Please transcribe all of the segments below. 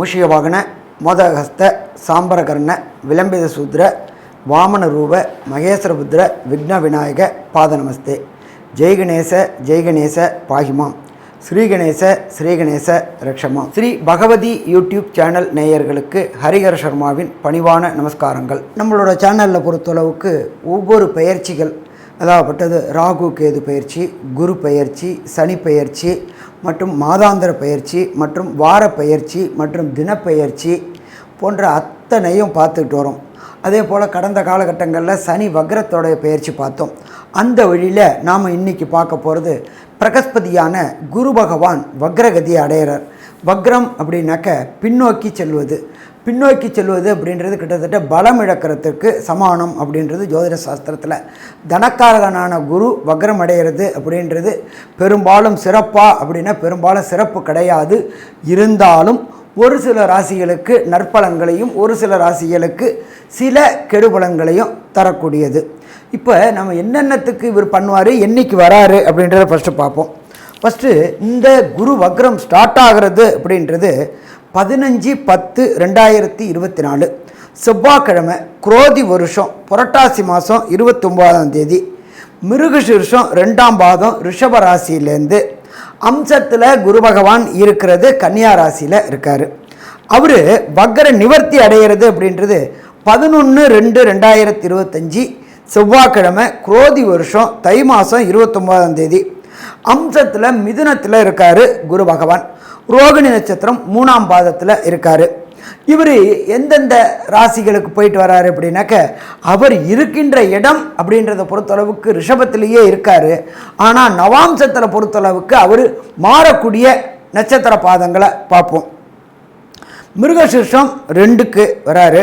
மூஷியவாகன மோதகஸ்த சாம்பரகர்ண விளம்பித சூத்ர வாமன ரூப மகேஸ்வரபுத்திர விக்ன விநாயக பாத நமஸ்தே ஜெய்கணேச ஜெய்கணேச ஜெய் கணேச பாகிமாம். ஸ்ரீ கணேச ஸ்ரீ ஸ்ரீ பகவதி யூடியூப் சேனல் நேயர்களுக்கு ஹரிஹர சர்மாவின் பணிவான நமஸ்காரங்கள். நம்மளோட சேனலில் பொறுத்தளவுக்கு ஒவ்வொரு பயிற்சிகள் அதாகப்பட்டது ராகு கேது பயிற்சி குரு பயிற்சி சனி பயிற்சி மற்றும் மாதாந்திர பயிற்சி மற்றும் வார பயிற்சி மற்றும் தினப்பயிற்சி போன்ற அத்தனையும் பார்த்துக்கிட்டு வரோம். அதே போல் கடந்த காலகட்டங்களில் சனி வக்ரத்தோடைய பயிற்சி பார்த்தோம். அந்த வழியில் நாம் இன்றைக்கி பார்க்க போகிறது பிரகஸ்பதியான குரு பகவான் வக்ரகதி அடையிறார். வக்ரம் அப்படின்னாக்க பின்னோக்கி செல்வது. பின்னோக்கி செல்வது அப்படின்றது கிட்டத்தட்ட பலம் இழக்கிறதுக்கு சமானம் அப்படின்றது ஜோதிட சாஸ்திரத்தில். தனக்காரகனான குரு வக்ரம் அடைகிறது அப்படின்றது பெரும்பாலும் சிறப்பாக அப்படின்னா பெரும்பாலும் சிறப்பு கிடையாது. இருந்தாலும் ஒரு சில ராசிகளுக்கு நற்பலன்களையும் ஒரு சில ராசிகளுக்கு சில கெடுபலன்களையும் தரக்கூடியது. இப்போ நம்ம என்னென்னத்துக்கு இவர் பண்ணுவார் என்னைக்கு வராரு அப்படின்றத ஃபஸ்ட்டு பார்ப்போம். ஃபஸ்ட்டு இந்த குரு வக்ரம் ஸ்டார்ட் ஆகிறது அப்படின்றது பதினஞ்சு பத்து ரெண்டாயிரத்தி இருபத்தி நாலு. செவ்வாய்க்கிழமை குரோதி வருஷம் புரட்டாசி மாதம் இருபத்தொம்போதாம் தேதி. மிருகசீர்ஷம் ரெண்டாம் பாதம் ரிஷப ராசியிலேருந்து. அம்சத்தில் குரு பகவான் இருக்கிறது கன்னியா ராசியில் இருக்கார். அவர் வக்கர நிவர்த்தி அடைகிறது அப்படின்றது பதினொன்று ரெண்டு ரெண்டாயிரத்தி இருபத்தஞ்சி. செவ்வாய்க்கிழமை குரோதி வருஷம் தை மாதம் இருபத்தொம்போதாம் தேதி. அம்சத்தில் மிதுனத்தில் இருக்கார் குரு பகவான். ரோகிணி நட்சத்திரம் மூணாம் பாதத்தில் இருக்கார். இவர் எந்தெந்த ராசிகளுக்கு போயிட்டு வராரு அப்படின்னாக்க அவர் இருக்கின்ற இடம் அப்படின்றத பொறுத்தளவுக்கு ரிஷபத்திலேயே இருக்கார். ஆனால் நவாம்சத்தில் பொறுத்தளவுக்கு அவர் மாறக்கூடிய நட்சத்திர பாதங்களை பார்ப்போம். மிருகசீர்ஷம் ரெண்டுக்கு வராரு.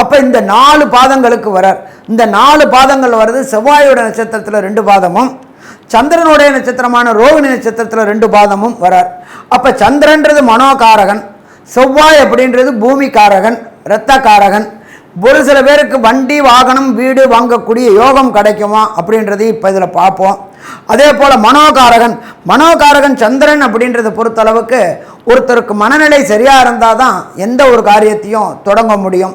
அப்போ இந்த நாலு பாதங்களுக்கு வரார். இந்த நாலு பாதங்கள் வர்றது செவ்வாயோட நட்சத்திரத்தில் ரெண்டு பாதமும் சந்திரனுடைய நட்சத்திரமான ரோகிணி நட்சத்திரத்தில் ரெண்டு பாதமும் வரார். அப்போ சந்திரன்றது மனோகாரகன் செவ்வாய் அப்படின்றது பூமிக்காரகன் இரத்தக்காரகன். ஒரு சில பேருக்கு வண்டி வாகனம் வீடு வாங்கக்கூடிய யோகம் கிடைக்குமா அப்படின்றதையும் இப்போ இதில் பார்ப்போம். அதே போல் மனோகாரகன் மனோகாரகன் சந்திரன் அப்படின்றத பொறுத்தளவுக்கு ஒருத்தருக்கு மனநிலை சரியாக இருந்தால் தான் எந்த ஒரு காரியத்தையும் தொடங்க முடியும்.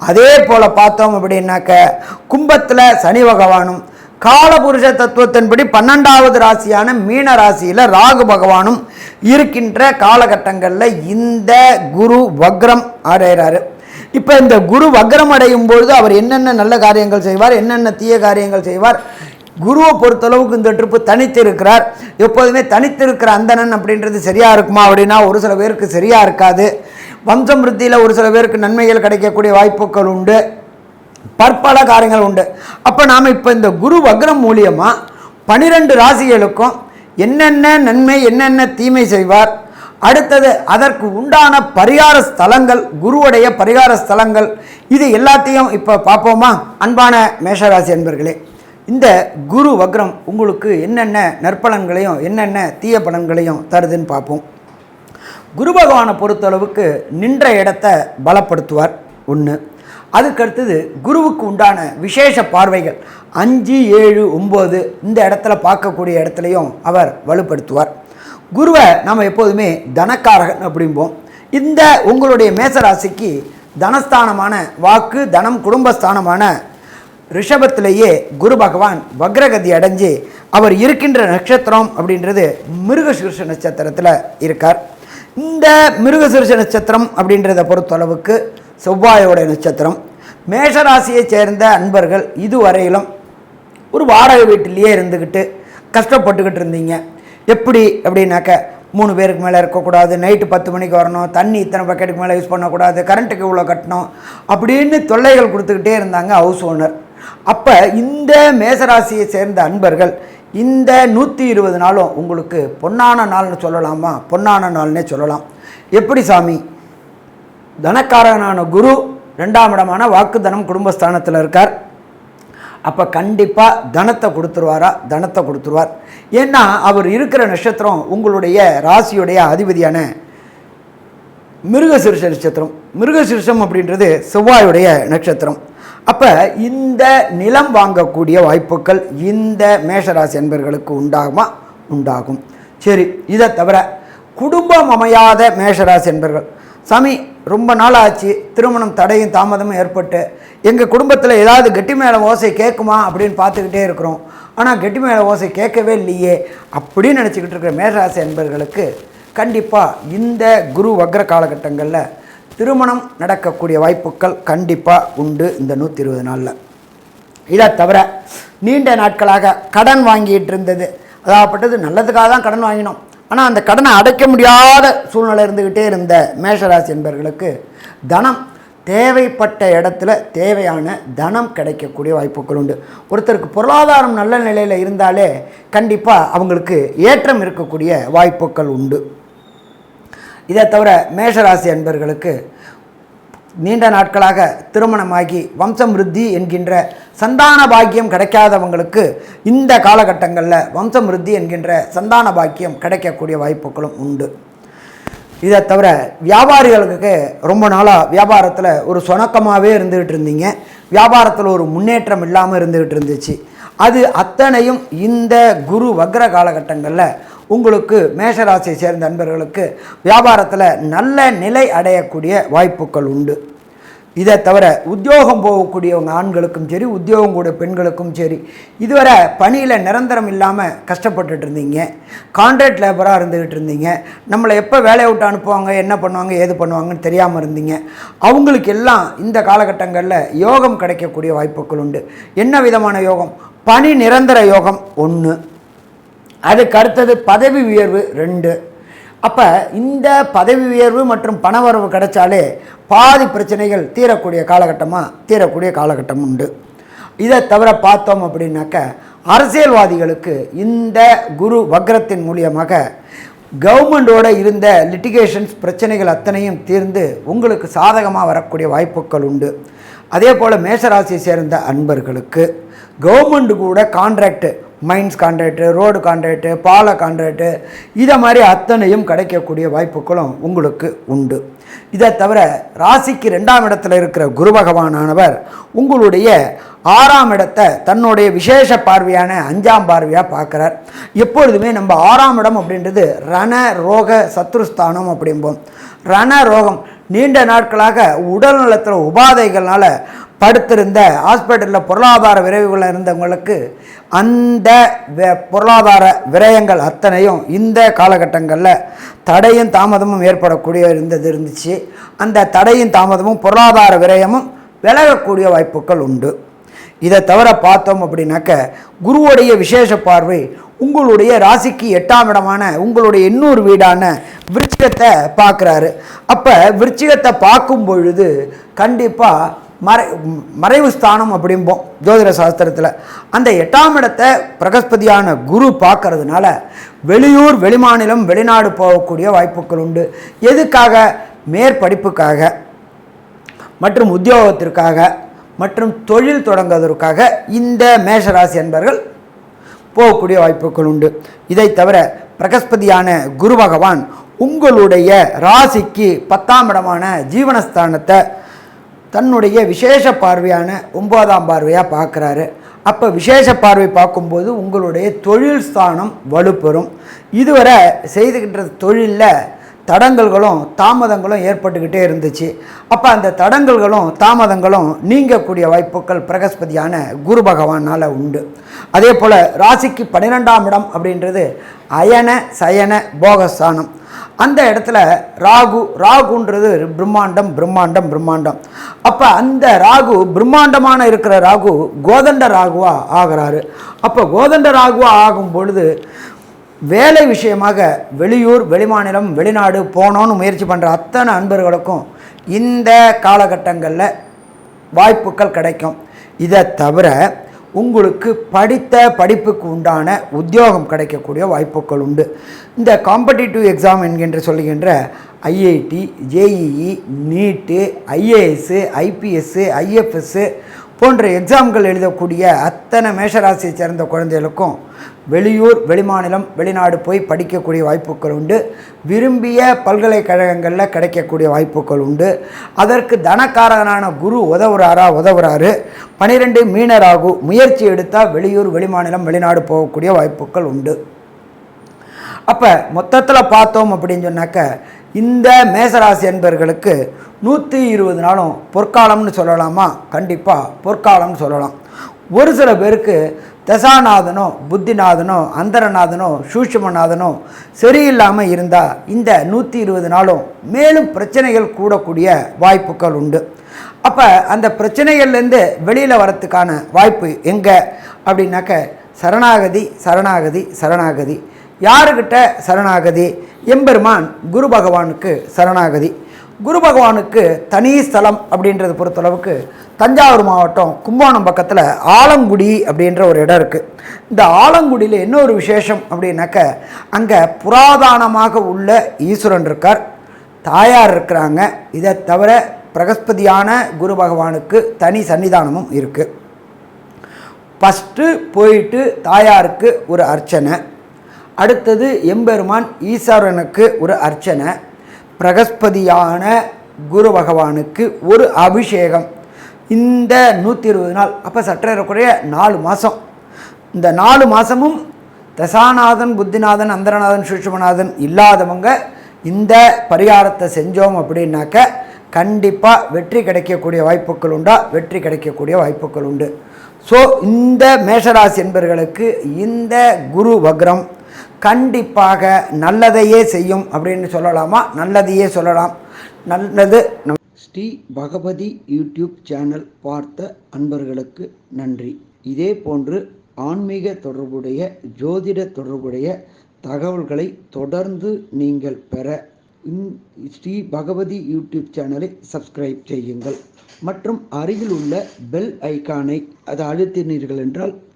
அதே போல் பார்த்தோம் அப்படின்னாக்க கும்பத்தில் சனி பகவானும் காலபுருஷ தத்துவத்தின்படி பன்னெண்டாவது ராசியான மீன ராசியில் ராகு பகவானும் இருக்கின்ற காலகட்டங்களில் இந்த குரு வக்ரம் அடைகிறாரு இப்போ இந்த குரு வக்ரம் அடையும் பொழுது அவர் என்னென்ன நல்ல காரியங்கள் செய்வார் என்னென்ன தீய காரியங்கள் செய்வார் குருவை பொறுத்தளவுக்கு இந்த ட்ரிப்பு தனித்து இருக்கிறார் எப்போதுமே தனித்து இருக்கிற அந்தணன் அப்படின்றது சரியாக இருக்குமா அப்படின்னா ஒரு சில பேருக்கு சரியாக இருக்காது. வம்சம் விருத்தியில் ஒரு சில பேருக்கு நன்மைகள் கிடைக்கக்கூடிய வாய்ப்புகள் உண்டு. பற்பல காரியங்கள் உண்டு. அப்போ நாம் இப்போ இந்த குரு வக்ரம் மூலியமாக பனிரெண்டு ராசிகளுக்கும் என்னென்ன நன்மை என்னென்ன தீமை செய்வார்? அடுத்தது அதற்கு உண்டான பரிகார ஸ்தலங்கள் குருவுடைய பரிகார ஸ்தலங்கள் இது எல்லாத்தையும் இப்போ பார்ப்போமா? அன்பான மேஷராசி அன்பர்களே இந்த குரு வக்ரம் உங்களுக்கு என்னென்ன நற்பலன்களையும் என்னென்ன தீய பலன்களையும் தருதுன்னு பார்ப்போம். குரு பகவானை பொறுத்தளவுக்கு நின்ற இடத்த பலப்படுத்துவார். ஒன்று அதுக்கடுத்தது குருவுக்கு உண்டான விசேஷ பார்வைகள். அஞ்சு ஏழு ஒம்பது இந்த இடத்துல பார்க்கக்கூடிய இடத்துலையும் அவர் வலுப்படுத்துவார். குருவை நம்ம எப்போதுமே தனக்காரகன் அப்படிம்போம். இந்த உங்களுடைய மேசராசிக்கு தனஸ்தானமான வாக்கு தனம் குடும்பஸ்தானமான ரிஷபத்திலேயே குரு பகவான் வக்ரகதி அடைஞ்சு அவர் இருக்கின்ற நட்சத்திரம் அப்படின்றது மிருகசீர்ஷ நட்சத்திரத்தில் இருக்கார். இந்த மிருகசீர்ஷ நட்சத்திரம் அப்படின்றத பொறுத்தளவுக்கு செவ்வாயோட நட்சத்திரம். மேஷராசியை சேர்ந்த அன்பர்கள் இதுவரையிலும் ஒரு வாடகை வீட்டிலேயே இருந்துக்கிட்டு கஷ்டப்பட்டுக்கிட்டு இருந்தீங்க. எப்படி அப்படின்னாக்க மூணு பேருக்கு மேலே இருக்கக்கூடாது நைட்டு பத்து மணிக்கு வரணும் தண்ணி இத்தனை பக்கெட்டுக்கு மேலே யூஸ் பண்ணக்கூடாது கரண்ட்டுக்கு இவ்வளோ கட்டணும் அப்படின்னு தொல்லைகள் கொடுத்துக்கிட்டே இருந்தாங்க ஹவுஸ் ஓனர் அப்போ இந்த மேசராசியை சேர்ந்த அன்பர்கள் இந்த நூற்றி இருபது நாளும் உங்களுக்கு பொன்னான நாள்னு சொல்லலாமா? பொன்னான நாள்னே சொல்லலாம். எப்படி சாமி? தனக்காரனான குரு ரெண்டாம் இடமான வாக்கு தனம் குடும்பஸ்தானத்தில் இருக்கார். அப்போ கண்டிப்பாக தனத்தை கொடுத்துருவாரா? தனத்தை கொடுத்துருவார். ஏன்னா அவர் இருக்கிற நட்சத்திரம் உங்களுடைய ராசியுடைய அதிபதியான மிருகசீர்ஷ நட்சத்திரம். மிருகசீர்ஷம் அப்படின்றது செவ்வாயுடைய நட்சத்திரம். அப்போ இந்த நிலம் வாங்கக்கூடிய வாய்ப்புகள் இந்த மேஷராசி என்பர்களுக்கு உண்டாகுமா? உண்டாகும். சரி இதை தவிர குடும்பம் அமையாத மேஷராசி என்பர்கள் சாமி ரொம்ப நாள் ஆச்சு திருமணம் தடையும் தாமதமும் ஏற்பட்டு எங்கள் குடும்பத்தில் ஏதாவது கெட்டி மேலே ஓசை கேட்குமா அப்படின்னு பார்த்துக்கிட்டே இருக்கிறோம். ஆனால் கெட்டி மேலே ஓசை கேட்கவே இல்லையே அப்படின்னு நினச்சிக்கிட்டு இருக்கிற மேஷராசி என்பர்களுக்கு கண்டிப்பாக இந்த குரு வக்ர காலகட்டங்களில் திருமணம் நடக்கக்கூடிய வாய்ப்புகள் கண்டிப்பாக உண்டு இந்த நூற்றி இருபது நாளில். இதை தவிர நீண்ட நாட்களாக கடன் வாங்கிட்டு இருந்தது. அதாகப்பட்டது நல்லதுக்காக தான் கடன் வாங்கினோம். ஆனால் அந்த கடனை அடைக்க முடியாத சூழ்நிலை இருந்துக்கிட்டே இருந்த மேஷராசி என்பவர்களுக்கு தனம் தேவைப்பட்ட இடத்துல தேவையான தனம் கிடைக்கக்கூடிய வாய்ப்புகள் உண்டு. ஒருத்தருக்கு பொருளாதாரம் நல்ல நிலையில் இருந்தாலே கண்டிப்பாக அவங்களுக்கு ஏற்றம் இருக்கக்கூடிய வாய்ப்புகள் உண்டு. இதை தவிர மேஷராசி அன்பர்களுக்கு நீண்ட நாட்களாக திருமணமாகி வம்சம் ருத்தி என்கின்ற சந்தான பாக்கியம் கிடைக்காதவங்களுக்கு இந்த காலகட்டங்களில் வம்சம் ருத்தி என்கின்ற சந்தான பாக்கியம் கிடைக்கக்கூடிய வாய்ப்புகளும் உண்டு. இதை தவிர வியாபாரிகளுக்கு ரொம்ப நாளாக வியாபாரத்தில் ஒரு சொணக்கமாகவே இருந்துக்கிட்டு இருந்தீங்க. வியாபாரத்தில் ஒரு முன்னேற்றம் இல்லாமல் இருந்துக்கிட்டு இருந்துச்சு. அது அத்தனையும் இந்த குரு வக்ர காலகட்டங்களில் உங்களுக்கு மேஷராசியை சேர்ந்த நண்பர்களுக்கு வியாபாரத்தில் நல்ல நிலை அடையக்கூடிய வாய்ப்புகள் உண்டு. இதை தவிர உத்தியோகம் போகக்கூடியவங்க ஆண்களுக்கும் சரி உத்தியோகம் கூட பெண்களுக்கும் சரி இதுவரை பணியில் நிரந்தரம் இல்லாமல் கஷ்டப்பட்டுட்டு இருந்தீங்க. கான்ட்ராக்ட் லேபராக இருந்துக்கிட்டு இருந்தீங்க. நம்மளை எப்போ வேலையை விட்டு அனுப்புவாங்க என்ன பண்ணுவாங்க ஏது பண்ணுவாங்கன்னு தெரியாமல் இருந்தீங்க. அவங்களுக்கு எல்லாம் இந்த காலகட்டங்களில் யோகம் கிடைக்கக்கூடிய வாய்ப்புகள் உண்டு. என்ன விதமான யோகம்? பணி நிரந்தர யோகம் ஒன்று அதுக்கு அடுத்தது பதவி உயர்வு ரெண்டு. அப்போ இந்த பதவி உயர்வு மற்றும் பணவரவு கிடைச்சாலே பாதி பிரச்சனைகள் தீரக்கூடிய காலகட்டமாக தீரக்கூடிய காலகட்டம் உண்டு. இதை தவிர பார்த்தோம் அப்படின்னாக்க அரசியல்வாதிகளுக்கு இந்த குரு வக்ரத்தின் மூலியமாக கவர்மெண்டோட இருந்த லிட்டிகேஷன்ஸ் பிரச்சனைகள் அத்தனையும் தீர்ந்து உங்களுக்கு சாதகமாக வரக்கூடிய வாய்ப்புகள் உண்டு. அதே போல் மேசராசியை சேர்ந்த அன்பர்களுக்கு கவர்மெண்ட்டு கூட contract mines contract road contract பால கான்ட்ராக்டு இதை மாதிரி அத்தனையும் கிடைக்கக்கூடிய வாய்ப்புகளும் உங்களுக்கு உண்டு. இதை தவிர ராசிக்கு ரெண்டாம் இடத்துல இருக்கிற குரு பகவானானவர் உங்களுடைய ஆறாம் இடத்தை தன்னுடைய விசேஷ பார்வையான அஞ்சாம் பார்வையாக பார்க்குறார். எப்பொழுதுமே நம்ம ஆறாம் இடம் அப்படின்றது ரண ரோக சத்ருஸ்தானம் அப்படிம்போம். ரண ரோகம் நீண்ட நாட்களாக உடல் நலத்தில் உபாதைகள்னால படுத்திருந்த ஹாஸ்பிட்டலில் பொருளாதார விரைவுகள் இருந்தவங்களுக்கு அந்த பொருளாதார விரயங்கள் அத்தனையும் இந்த காலகட்டங்களில் தடையும் தாமதமும் ஏற்படக்கூடிய இருந்தது இருந்துச்சு. அந்த தடையும் தாமதமும் பொருளாதார விரயமும் விலகக்கூடிய வாய்ப்புகள் உண்டு. இதை தவிர பார்த்தோம் அப்படின்னாக்க குருவுடைய விசேஷ பார்வை உங்களுடைய ராசிக்கு எட்டாம் இடமான உங்களுடைய இன்னொரு வீடான விருச்சிகத்தை பார்க்குறாரு. அப்போ விருச்சிகத்தை பார்க்கும் பொழுது கண்டிப்பாக மறை மறைவு ஸ்தானம் அப்படிம்போம் ஜோதிட சாஸ்திரத்தில். அந்த எட்டாம் இடத்தை பிரகஸ்பதியான குரு பார்க்கறதுனால வெளியூர் வெளிமாநிலம் வெளிநாடு போகக்கூடிய வாய்ப்புகள் உண்டு. எதுக்காக? மேற்படிப்புக்காக மற்றும் உத்தியோகத்திற்காக மற்றும் தொழில் தொடங்குவதற்காக இந்த மேஷராசி என்பவர்கள் போகக்கூடிய வாய்ப்புகள் உண்டு. இதை தவிர பிரகஸ்பதியான குரு பகவான் உங்களுடைய ராசிக்கு பத்தாம் இடமான ஜீவனஸ்தானத்தை தன்னுடைய விசேஷ பார்வையான ஒன்பதாம் பார்வையாக பார்க்குறாரு. அப்போ விசேஷ பார்வை பார்க்கும்போது உங்களுடைய தொழில் ஸ்தானம் வலுப்பெறும். இதுவரை செய்துகின்ற தொழிலில் தடங்கல்களும் தாமதங்களும் ஏற்பட்டுக்கிட்டே இருந்துச்சு. அப்போ அந்த தடங்கல்களும் தாமதங்களும் நீங்கக்கூடிய வாய்ப்புகள் பிரகஸ்பதியான குரு பகவானால் உண்டு. அதே போல் ராசிக்கு பன்னிரெண்டாம் இடம் அப்படின்றது அயன சயன போகஸ்தானம். அந்த இடத்துல ராகு ராகுன்றது பிரம்மாண்டம் பிரம்மாண்டம் பிரம்மாண்டம். அப்போ அந்த ராகு பிரம்மாண்டமான இருக்கிற ராகு கோதண்ட ராகுவா ஆகிறாரு. அப்போ கோதண்ட ராகுவா ஆகும் பொழுது வேலை விஷயமாக வெளியூர் வெளிமாநிலம் வெளிநாடு போகணுன்னு முயற்சி பண்ணுற அத்தனை அன்பர்களுக்கும் இந்த காலகட்டங்களில் வாய்ப்புகள் கிடைக்கும். இதை தவிர உங்களுக்கு படித்த படிப்புக்கு உண்டான உத்தியோகம் கிடைக்கக்கூடிய வாய்ப்புகள் உண்டு. இந்த காம்படிட்டிவ் எக்ஸாம் என்கின்ற சொல்லுகின்ற IIT JEE NEET IAS IPS IFS போன்ற எக்ஸாம்கள் எழுதக்கூடிய அத்தனை மேஷராசியை சேர்ந்த குழந்தைகளுக்கும் வெளியூர் வெளிமாநிலம் வெளிநாடு போய் படிக்கக்கூடிய வாய்ப்புகள் உண்டு. விரும்பிய பல்கலைக்கழகங்களில் கிடைக்கக்கூடிய வாய்ப்புகள் உண்டு. அதற்கு தனக்காரகனான குரு உதவுறாரா உதவுறாரு. பனிரெண்டு மீனராகு முயற்சி எடுத்தால் வெளியூர் வெளிமாநிலம் வெளிநாடு போகக்கூடிய வாய்ப்புகள் உண்டு. அப்போ மொத்தத்தில் பார்த்தோம் அப்படின்னு சொன்னாக்க இந்த மேசராசி என்பர்களுக்கு நூற்றி இருபது நாளும் பொற்காலம்னு சொல்லலாமா? கண்டிப்பாக பொற்காலம்னு சொல்லலாம். ஒரு சில பேருக்கு தசாநாதனோ புத்திநாதனோ அந்தரநாதனோ சூஷ்மநாதனோ சரியில்லாமல் இருந்தால் இந்த நூற்றி இருபது நாளும் மேலும் பிரச்சனைகள் கூடக்கூடிய வாய்ப்புகள் உண்டு. அப்போ அந்த பிரச்சனைகள்லேருந்து வெளியில் வரத்துக்கான வாய்ப்பு எங்கே? அப்படின்னாக்க சரணாகதி சரணாகதி சரணாகதி. யாருக்கிட்ட சரணாகதி? எம்பெருமான் குரு பகவானுக்கு சரணாகதி. குரு பகவானுக்கு தனி ஸ்தலம் அப்படின்றத பொறுத்தளவுக்கு தஞ்சாவூர் மாவட்டம் கும்பகோணம் பக்கத்தில் ஆலங்குடி அப்படின்ற ஒரு இடம் இருக்குது இந்த ஆலங்குடியில் என்ன ஒரு விசேஷம் அப்படின்னாக்க அங்கே புராதானமாக உள்ள ஈஸ்வரன் இருக்கார். தாயார் இருக்கிறாங்க. இதை தவிர பிரகஸ்பதியான குரு பகவானுக்கு தனி சன்னிதானமும் இருக்குது ஃபஸ்ட்டு போயிட்டு தாயாருக்கு ஒரு அர்ச்சனை. அடுத்தது எம்பெருமான் ஈஸ்வரனுக்கு ஒரு அர்ச்சனை பிரகஸ்பதியான குரு பகவானுக்கு ஒரு அபிஷேகம். இந்த நூற்றி இருபது நாள் அப்போ சற்றேறக்குறைய நாலு மாதம் இந்த நாலு மாதமும் தசாநாதன் புத்திநாதன் அந்தரநாதன் சுஷ்மநாதன் இல்லாதவங்க இந்த பரிகாரத்தை செஞ்சோம் அப்படின்னாக்க கண்டிப்பாக வெற்றி கிடைக்கக்கூடிய வாய்ப்புகள் உண்டா? வெற்றி கிடைக்கக்கூடிய வாய்ப்புகள் உண்டு. ஸோ இந்த மேஷராசி என்பர்களுக்கு இந்த குரு வக்ரம் கண்டிப்பாக நல்லதையே செய்யும் அப்படின்னு சொல்லலாமா? நல்லதையே சொல்லலாம். நல்லது நம் ஸ்ரீ பகவதி யூடியூப் சேனல் பார்த்த அன்பர்களுக்கு நன்றி. இதே போன்று ஆன்மீக தொடர்புடைய ஜோதிட தொடர்புடைய தகவல்களை தொடர்ந்து நீங்கள் பெற ஸ்ரீ பகவதி யூடியூப் சேனலை சப்ஸ்கிரைப் செய்யுங்கள். மற்றும் அருகில் உள்ள பெல் ஐக்கானை அதை அழுத்தினீர்கள் என்றால்